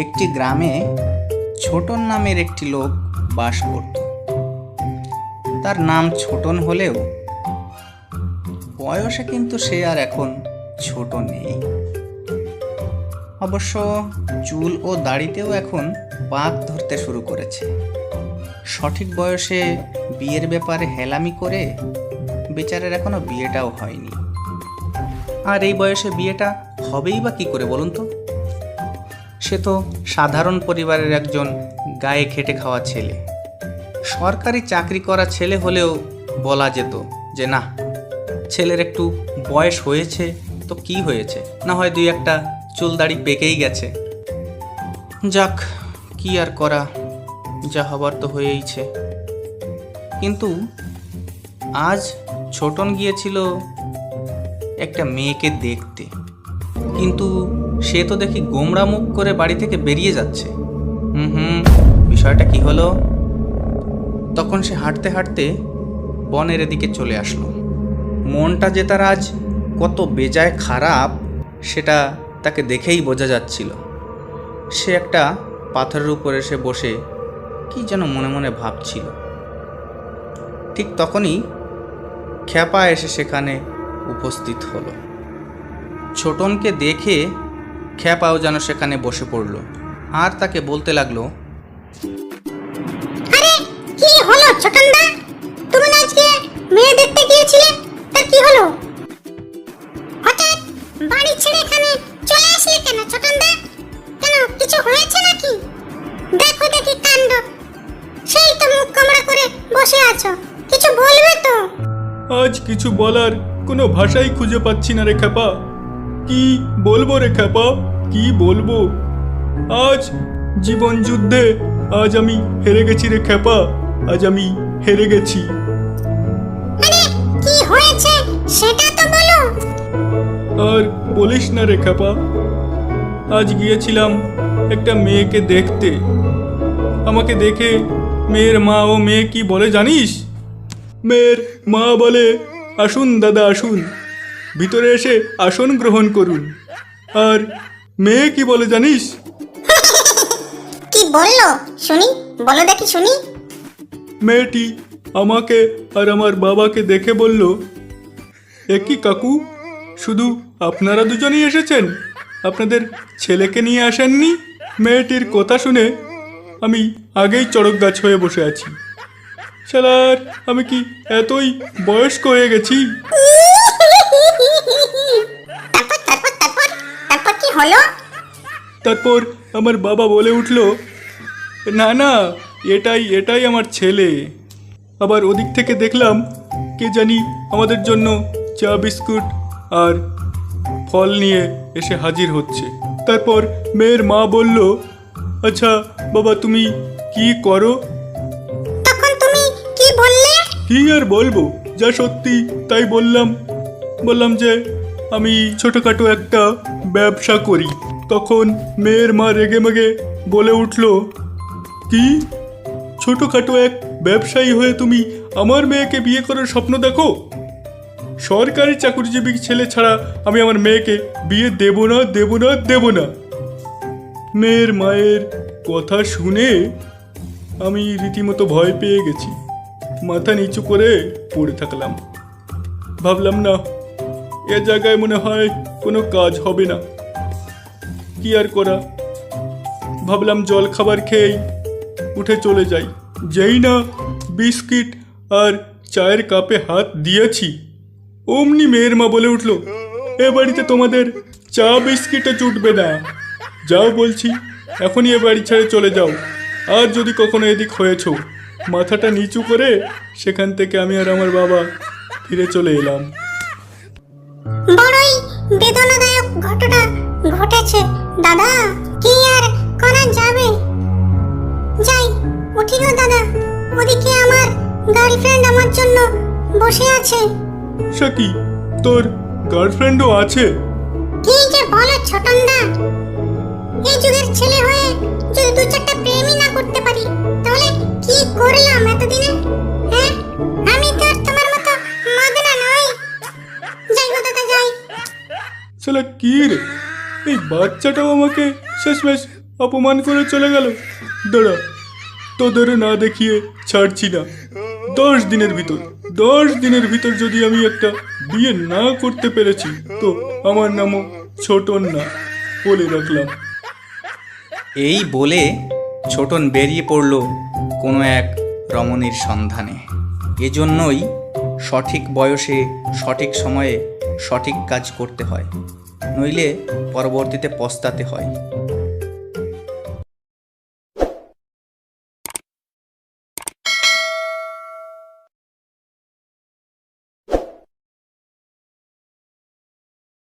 একটি গ্রামে ছোটন নামের একটি লোক বাস করত। তার নাম ছোটন হলেও বয়সে কিন্তু সে আর এখন ছোট নেই। অবশ্য চুল ও দাড়িতেও এখন পাক ধরতে শুরু করেছে। সঠিক বয়সে বিয়ের ব্যাপারে হেলামি করে বেচারের এখনও বিয়েটাও হয়নি। আর এই বয়সে বিয়েটা হবেই বা কি করে বলুন তো? সে তো সাধারণ পরিবারের একজন গায়ে খেটে খাওয়া ছেলে। সরকারি চাকরি করা ছেলে হলেও বলা যেত যে না ছেলের একটু বয়স হয়েছে তো কি হয়েছে? না হয় দুই একটা চুল দাড়ি পেকেই গেছে। যাক, কি আর করা, যা হবার তো হয়েইছে। কিন্তু আজ ছোটন গিয়েছিল একটা মেয়েকে দেখতে। কিন্তু সে তো দেখি গোমড়া মুখ করে বাড়ি থেকে বেরিয়ে যাচ্ছে। হুম হুম, বিষয়টা কি হলো? তখন সে হাঁটতে হাঁটতে বনের এদিকে চলে আসলো। মনটা যে তার আজ কত বেজায় খারাপ, সেটা তাকে দেখেই বোঝা যাচ্ছিল। সে একটা পাথরের উপর এসে বসে কি যেন মনে মনে ভাবছিল। ঠিক তখনই খ্যাপা এসে সেখানে উপস্থিত হলো। ছোটনকে দেখে খ্যাপাও যেন সেখানে বসে পড়ল। আর তাকে বলতে লাগল আরে কি হলো ছোটনদা? তুমি আজকে মেয়ে দেখতে গিয়েছিলে? তার কি হলো? হঠাৎ বাড়ি ছেড়ে এখানে চলে আসলে কেন ছোটনদা? কেন কিছু হয়েছে নাকি? দেখো দেখি কাণ্ড। সেই তো মুখ কামড়া করে বসে আছো। কিছু বলবে তো? আজ কিছু বলার কোনো ভাষাই খুঁজে পাচ্ছি না রে খ্যাপা। কি বলব রে খ্যাপা? কি বলব? আজ জীবন যুদ্ধে আজ আমি হেরে গেছি রে খ্যাপা। আজ আমি হেরে গেছি। কি হয়েছে? সেটা তো বলো। আর বলিস না রে খ্যাপা। আজ গিয়েছিলাম একটা মেয়েকে দেখতে। আমাকে দেখে মেয়ের মা ও মেয়ে কি বলে জানিস? মেয়ের মা বলে আসুন দাদা আসুন। ভিতরে এসে আসন গ্রহণ করুন। আর মেয়ে কি বলে জানিস? কি বলল? শুনি বলো দেখি শুনি। মেয়েটি আমাকে আর আমার বাবাকে দেখে বলল একই কাকু শুধু আপনারা দুজনেই এসেছেন? আপনাদের ছেলেকে নিয়ে আসেননি? মেয়েটির কথা শুনে আমি আগেই চড়ক গাছ হয়ে বসে আছি। শালার আমি কি এতই বয়স্ক হয়ে গেছি তারপর তারপর তারপর তারপর কি হলো? তারপর আমার বাবা বলে উঠল না না এটাই এটাই আমার ছেলে। আবার ওদিক থেকে দেখলাম কে জানি আমাদের জন্য চা বিস্কুট আর ফল নিয়ে এসে হাজির হচ্ছে। তারপর মেয়ের মা বলল আচ্ছা বাবা তুমি কি করো? তখন তুমি কি বললে? কি আর বলব যা সত্যি তাই বললাম। বললাম যে আমি ছোটোখাটো একটা ব্যবসা করি। তখন মেয়ের মা রেগে মেগে বলে উঠল, কি? ছোটোখাটো এক ব্যবসায়ী হয়ে তুমি আমার মেয়েকে বিয়ে করার স্বপ্ন দেখো? সরকারি চাকরিজীবী ছেলে ছাড়া আমি আমার মেয়েকে বিয়ে দেব না দেব না দেব না। মেয়ের মায়ের কথা শুনে আমি রীতিমতো ভয় পেয়ে গেছি। মাথা নিচু করে পড়ে থাকলাম। ভাবলাম, না এ জায়গায় মনে হয় কোনো কাজ হবে না। কি আর করা? ভাবলাম জল খাবার খেয়েই উঠে চলে যাই। যেই না বিস্কিট আর চায়ের কাপে হাত দিয়েছি। অমনি মেয়ের মা বলে উঠল, এ বাড়িতে তোমাদের চা বিস্কিটও জুটবে না। যাও বলছি, এখনই এ বাড়ি ছেড়ে চলে যাও। আর যদি কখনো এদিক হয়েছ, মাথাটা নিচু করে সেখান থেকে আমি আর আমার বাবা ফিরে চলে এলাম। বড়ই বেদনাদায়ক ঘটনা ঘটেছে দাদা। কি আর করা যাবে? যাই উঠি গো দাদা। ওদিকে আমার গার্লফ্রেন্ড আমার জন্য বসে আছে। সাকি তোর গার্লফ্রেন্ডও আছে? কি যে বলো ছোটনদা? এই যুগের ছেলে হয়ে যদি দু চারটা প্রেমই না করতে পারি তাহলে কি করলাম এতদিনে? শালা কি রে? এই বাচ্চাটাও আমাকে শেষমেশ অপমান করে চলে গেল। দাঁড়া, তোদের না দেখিয়ে ছাড়ছি না। দশ দিনের ভিতর, দশ দিনের ভিতর যদি আমি একটা বিয়ে না করতে পেরেছি, তো আমার নামও ছোটন না বলে রাখলাম। এই বলে ছোটন বেরিয়ে পড়ল কোনো এক রমণীর সন্ধানে। এজন্যই সঠিক বয়সে সঠিক সময়ে সঠিক কাজ করতে হয়। নইলে পরবর্তীতে পস্তাতে হয়।